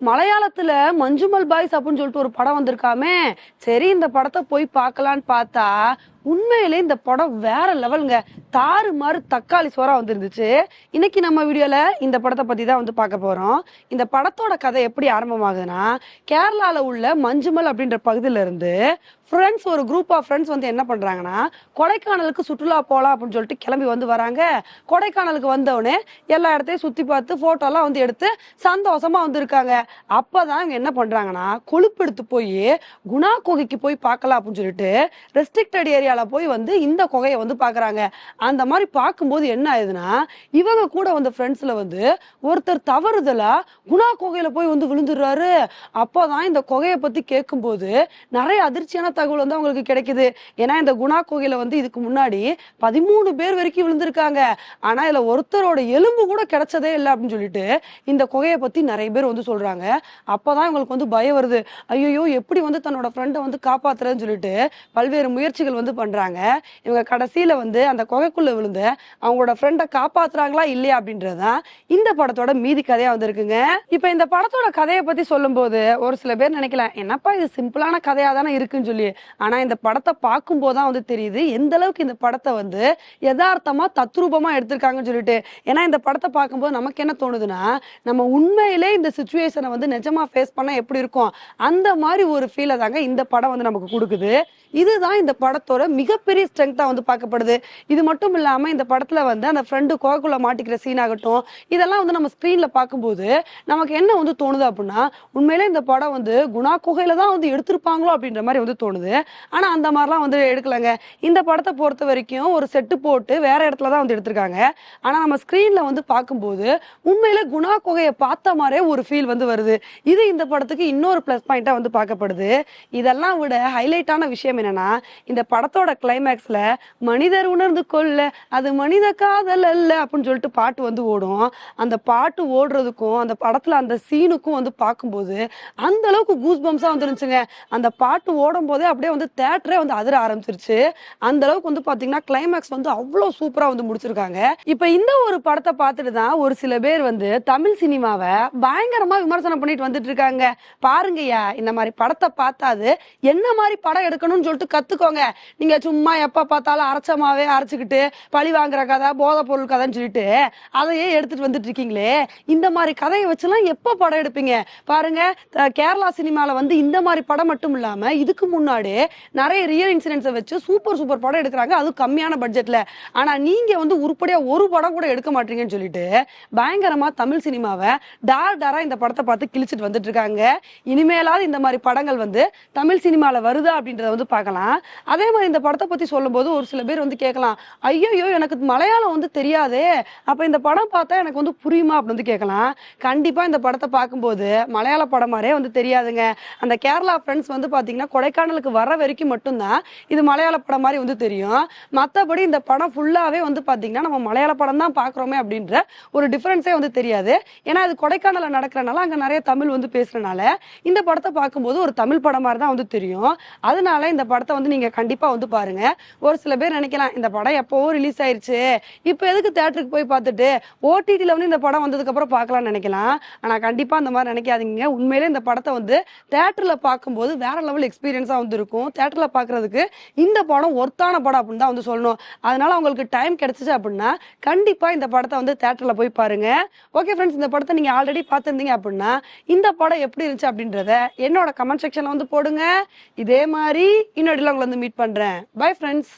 மலையாளத்துல மஞ்சுமல் பாய்ஸ் அப்படின்னு சொல்லிட்டு ஒரு படம் வந்திருக்காமே. சரி இந்த படத்தை போய் பார்க்கலான்னு பார்த்தா உண்மையிலே இந்த படம் வேற லெவலுங்க. தாறு மாறு தக்காளி சோறா வந்துருந்துச்சு. இன்னைக்கு நம்ம வீடியோல இந்த படத்தை பத்தி தான் வந்து பார்க்க போறோம். இந்த படத்தோட கதை எப்படி ஆரம்பமாகுதுன்னா கேரளால உள்ள மஞ்சுமல் அப்படின்ற பகுதியில இருந்து ஃப்ரெண்ட்ஸ் ஒரு குரூப் ஆஃப் ஃப்ரெண்ட்ஸ் வந்து என்ன பண்றாங்கன்னா கொடைக்கானலுக்கு சுற்றுலா போகலாம் அப்படின்னு சொல்லிட்டு கிளம்பி வந்து வராங்க. கொடைக்கானலுக்கு வந்தவுடனே எல்லா இடத்தையும் சுத்தி பார்த்து ஃபோட்டோலாம் வந்து எடுத்து சந்தோஷமா அப்போ அப்பதான் இவங்க என்ன பண்றாங்கன்னா கொழுப்பெடுத்து போய் குணா குகைக்கு போய் பார்க்கலாம் அப்படின்னு சொல்லிட்டு ரெஸ்ட்ரிக்டட் ஏரியா ஏரியால போய் வந்து இந்த குகையை வந்து பாக்குறாங்க. அந்த மாதிரி பார்க்கும்போது என்ன ஆகுதுன்னா இவங்க கூட வந்த ஃப்ரெண்ட்ஸ்ல வந்து ஒருத்தர் தவறுதலா குணா குகையில போய் வந்து விழுந்துடுறாரு. அப்போதான் இந்த குகையை பத்தி கேட்கும்போது நிறைய அதிர்ச்சியான தகவல் வந்து அவங்களுக்கு கிடைக்குது. ஏன்னா இந்த குணா குகையில வந்து இதுக்கு முன்னாடி பதிமூணு பேர் வரைக்கும் விழுந்திருக்காங்க. ஆனா இதுல ஒருத்தரோட எலும்பு கூட கிடைச்சதே இல்லை அப்படின்னு சொல்லிட்டு இந்த குகையை பத்தி நிறைய பேர் வந்து சொல்றாங்க. அப்போதான் இவங்களுக்கு வந்து பயம் வருது. ஐயோ எப்படி வந்து தன்னோட ஃப்ரெண்டை வந்து காப்பாத்துறேன்னு சொல்லிட்டு பல்வேறு முயற்சிகள் வந்து பண்றாங்க. இவங்க கடைசியில் வந்து அந்த குகைக்குள்ளே விழுந்து அவங்களோட ஃப்ரெண்டை காப்பாத்துறாங்களா இல்லையா அப்படின்றதுதான் இந்த படத்தோட மீதி கதையாக வந்திருக்குங்க. இப்போ இந்த படத்தோட கதையை பற்றி சொல்லும்போது ஒரு சில பேர் நினைக்கலாம் என்னப்பா இது சிம்பிளான கதையாக தானே இருக்குன்னு சொல்லி. ஆனால் இந்த படத்தை பார்க்கும்போது தான் வந்து தெரியுது எந்த அளவுக்கு இந்த படத்தை வந்து யதார்த்தமாக தத்ரூபமாக எடுத்திருக்காங்கன்னு சொல்லிட்டு. ஏன்னா இந்த படத்தை பார்க்கும்போது நமக்கு என்ன தோணுதுன்னா நம்ம உண்மையிலே இந்த சுச்சுவேஷனை வந்து நிஜமாக ஃபேஸ் பண்ணால் எப்படி இருக்கும்? அந்த மாதிரி ஒரு ஃபீலை தாங்க இந்த படம் வந்து நமக்கு கொடுக்குது. இதுதான் இந்த படத்தோட மிகப்பெரிய ஸ்ட்ரென்த்தா வந்து பார்க்கப்படுது. இது மட்டும் இல்லாம இந்த படத்துல வந்து அந்த ஃப்ரெண்டு கோகுல மாட்டிக்கிற சீன் ஆகட்டும் இதெல்லாம் வந்து நம்ம ஸ்கிரீன்ல பார்க்கும்போது நமக்கு என்ன வந்து தோணுது அப்படின்னா உண்மையிலே இந்த படம் வந்து குணா குகையில தான் வந்து எடுத்திருப்பாங்களோ அப்படின்ற மாதிரி வந்து தோணுது. ஆனா அந்த மாதிரிலாம் வந்து எடுக்கலங்க. இந்த படத்தை பொறுத்த வரைக்கும் ஒரு செட்டு போட்டு வேற இடத்துல தான் வந்து எடுத்திருக்காங்க. ஆனா நம்ம ஸ்கிரீன்ல வந்து பார்க்கும்போது உண்மையிலே குணா குகையை பார்த்த மாதிரியே ஒரு ஃபீல் வந்து வருது. இது இந்த படத்துக்கு இன்னொரு ப்ளஸ் பாயிண்டா வந்து பார்க்கப்படுது. இதெல்லாம் விட ஹைலைட்டான விஷயம் என்னன்னா இந்த படத்தை படத்தோட கிளைமேக்ஸ்ல மனிதர் உணர்ந்து கொள்ள அது மனித காதல் அல்ல அப்படின்னு சொல்லிட்டு பாட்டு வந்து ஓடும். அந்த பாட்டு ஓடுறதுக்கும் அந்த படத்துல அந்த சீனுக்கும் வந்து பார்க்கும்போது அந்த அளவுக்கு கூஸ் பம்ஸா வந்துருந்துச்சுங்க. அந்த பாட்டு ஓடும் போதே அப்படியே வந்து தேட்டரே வந்து அதிர ஆரம்பிச்சிருச்சு. அந்த அளவுக்கு வந்து பாத்தீங்கன்னா கிளைமேக்ஸ் வந்து அவ்வளோ சூப்பரா வந்து முடிச்சிருக்காங்க. இப்ப இந்த ஒரு படத்தை பார்த்துட்டு தான் ஒரு சில பேர் வந்து தமிழ் சினிமாவை பயங்கரமா விமர்சனம் பண்ணிட்டு வந்துட்டு இருக்காங்க. பாருங்கய்யா இந்த மாதிரி படத்தை பார்த்தாது என்ன மாதிரி படம் எடுக்கணும்னு சொல்லிட்டு கத்துக்கோங்க. நீங்க சும்மா எப்ப பார்த்தாலும் அரைச்சமாவே அரைச்சிக்கிட்டு பழி வாங்குற கதை போதை பொருள் கதைன்னு சொல்லிட்டு அதையே எடுத்துட்டு வந்துட்டு இருக்கீங்களே. இந்த மாதிரி கதையை வச்சுலாம் எப்ப படம் எடுப்பீங்க? பாருங்க கேரளா சினிமால வந்து இந்த மாதிரி படம் மட்டும் இல்லாம இதுக்கு முன்னாடி நிறைய ரியல் இன்சிடென்ட்ஸை வச்சு சூப்பர் சூப்பர் படம் எடுக்கிறாங்க. அதுவும் கம்மியான பட்ஜெட்ல ஆனா நீங்க வந்து உருப்படியா ஒரு படம் கூட எடுக்க மாட்டீங்கன்னு சொல்லிட்டு பயங்கரமா தமிழ் சினிமாவை டார் டாரா இந்த படத்தை பார்த்து கிழிச்சிட்டு வந்துட்டு இருக்காங்க. இனிமேலாவது இந்த மாதிரி படங்கள் வந்து தமிழ் சினிமால வருதா அப்படின்றத வந்து பார்க்கலாம். அதே மாதிரி இந்த படத்தை பத்தி சொல்லும்போது ஒரு சில பேர் வந்து கேட்கலாம் ஐயோ எனக்கு மலையாளம் வந்து தெரியாதே அப்ப இந்த படம் பார்த்தா எனக்கு வந்து புரியுமா? அப்படின்னு வந்து கேட்கலாம். கண்டிப்பா இந்த படத்தை பார்க்கும்போது மலையாள படம் மாதிரியே வந்து தெரியாதுங்க. அந்த கேரளா ஃப்ரெண்ட்ஸ் வந்து பாத்தீங்கன்னா கொடைக்கானலுக்கு வர வரைக்கும் மட்டும்தான் இது மலையாள படம் மாதிரி வந்து தெரியும். மற்றபடி இந்த படம் ஃபுல்லாவே வந்து பாத்தீங்கன்னா நம்ம மலையாள படம் தான் பாக்குறோமே அப்படின்ற ஒரு டிஃபரன்ஸே வந்து தெரியாது. ஏன்னா அது கொடைக்கானல நடக்கிறனால அங்க நிறைய தமிழ் வந்து பேசுறனால இந்த படத்தை பார்க்கும்போது ஒரு தமிழ் படம் மாதிரி தான் வந்து தெரியும். அதனால இந்த படத்தை வந்து நீங்க கண்டிப்பா வந்து பாருங்க. ஒரு சில பேர் நினைக்கலாம் இந்த படம் எப்போவோ ரிலீஸ் ஆயிருச்சு. இப்போ எதுக்கு தேட்டருக்கு போய் பார்த்துட்டு ஓடிடியில் வந்து இந்த படம் வந்ததுக்கு அப்புறம் பார்க்கலாம்னு நினைக்கலாம். ஆனால் கண்டிப்பாக அந்த மாதிரி நினைக்காதீங்க. உண்மையிலே இந்த படத்தை வந்து தேட்டரில் பார்க்கும்போது வேற லெவல் எக்ஸ்பீரியன்ஸாக வந்து இருக்கும் தேட்டரில் பார்க்கிறதுக்கு இந்த படம் ஒர்த்தான படம் அப்படின்னு தான் வந்து சொல்லணும். அதனால உங்களுக்கு டைம் கிடைச்சிச்சு அப்படின்னா கண்டிப்பாக இந்த படத்தை வந்து தேட்டரில் போய் பாருங்க. ஓகே ஃப்ரெண்ட்ஸ் இந்த படத்தை நீங்கள் ஆல்ரெடி பார்த்துருந்தீங்க அப்படின்னா இந்த படம் எப்படி இருந்துச்சு அப்படின்றத என்னோட கமெண்ட் செக்ஷனில் வந்து போடுங்க. இதே மாதிரி இன்னொடியில் உங்களை வந்து மீட் பண்ணுறேன் பை ஃப்ரெண்ட்ஸ்